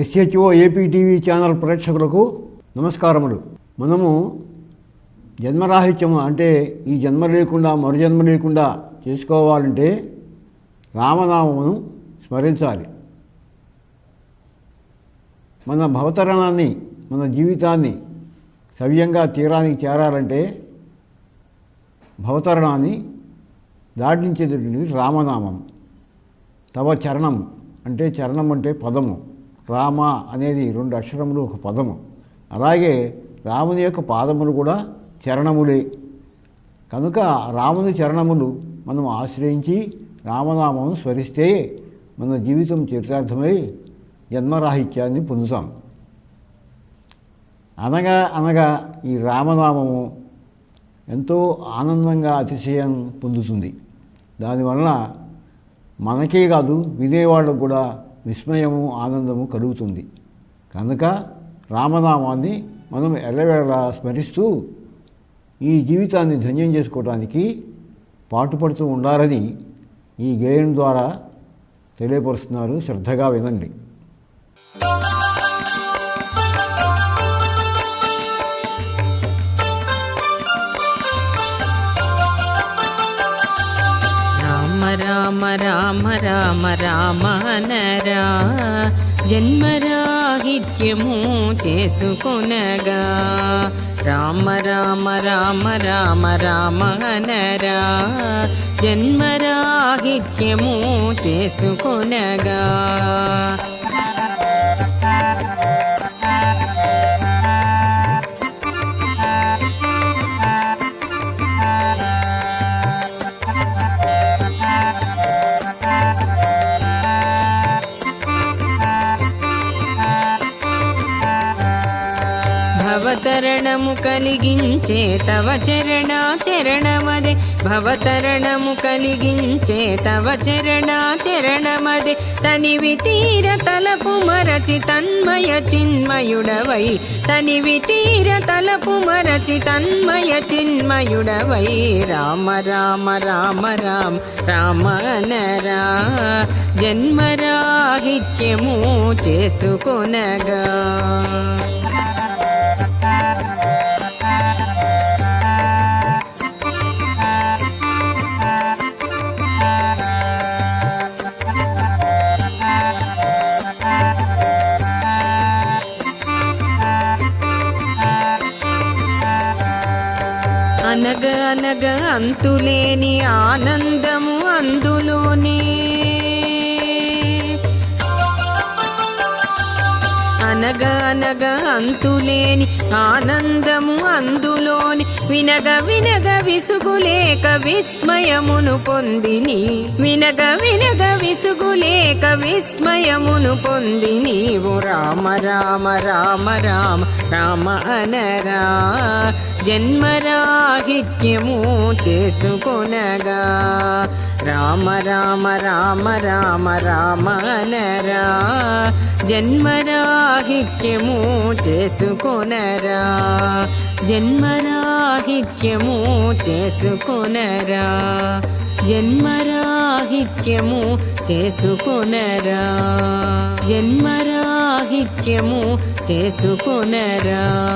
SHO AP TV channel ప్రేక్షకులకు నమస్కారములు. మనము జన్మరాహిత్యము అంటే ఈ జన్మ లేకుండా మరు జన్మ లేకుండా చేసుకోవాలంటే రామనామమును స్మరించాలి. మన భవతరణాన్ని మన జీవితాన్ని సవ్యంగా తీరానికి చేరాలంటే భవతరణాన్ని దాటించేటటువంటిది రామనామం తవ చరణం అంటే చరణం అంటే పదము. రామ అనేది రెండు అక్షరములు ఒక పదము. అలాగే రాముని యొక్క పాదములు కూడా చరణములే. కనుక రాముని చరణములు మనం ఆశ్రయించి రామనామం స్మరిస్తే మన జీవితం చరితార్థమై జన్మరాహిత్యాన్ని పొందుతాం. అనగా అనగా ఈ రామనామము ఎంతో ఆనందంగా అతిశయం పొందుతుంది. దానివల్ల మనకే కాదు వినేవాళ్ళకు కూడా విస్మయము ఆనందము కలుగుతుంది. కనుక రామనామాన్ని మనం ఎల్లవేళలా స్మరిస్తూ ఈ జీవితాన్ని ధన్యం చేసుకోవడానికి పాటుపడుతూ ఉండాలని ఈ గేయం ద్వారా తెలియపరుస్తున్నారు. శ్రద్ధగా వినండి. రామ రామ రామ రామనరా జన్మరాహిత్యము చేసుకొనగా. రామ రామ రామ రామ రామనరా జన్మరాహిత్యము చేసుకొనగా. భవతరణము కలిగించే తవ చరణా చరణమదే భవతరణము కలిగించే తవ చరణా చరణమదే తనివి తీర తలపు మరచి తన్మయ చిన్మయుడవై. తనివి తీర తలపు మరచి తన్మయ చిన్మయుడవై. రామ రామ రామ రామ రామనరా జన్మరాహిత్యము చేసుకొనగా. అనగ అనగ అంతులేని ఆనంద అనగ అంతులేని ఆనందము అందులోని. వినగ వినగ విసుగులేక విస్మయమును పొందిని. వినగ వినగ విసుగులేక విస్మయమును పొంది నీవు రామ రామ రామ రామ రామ అనరా జన్మరాహిత్యము చేసుకొనగా రామ రామ రామ రామ రామనరా జన్మరాహిత్యము చేసుకొనరా. జన్మరాహిత్యము చేసుకొనరా. జన్మరాహిత్యము చేసుకొనరా. జన్మరాహిత్యము చేసుకొనరా.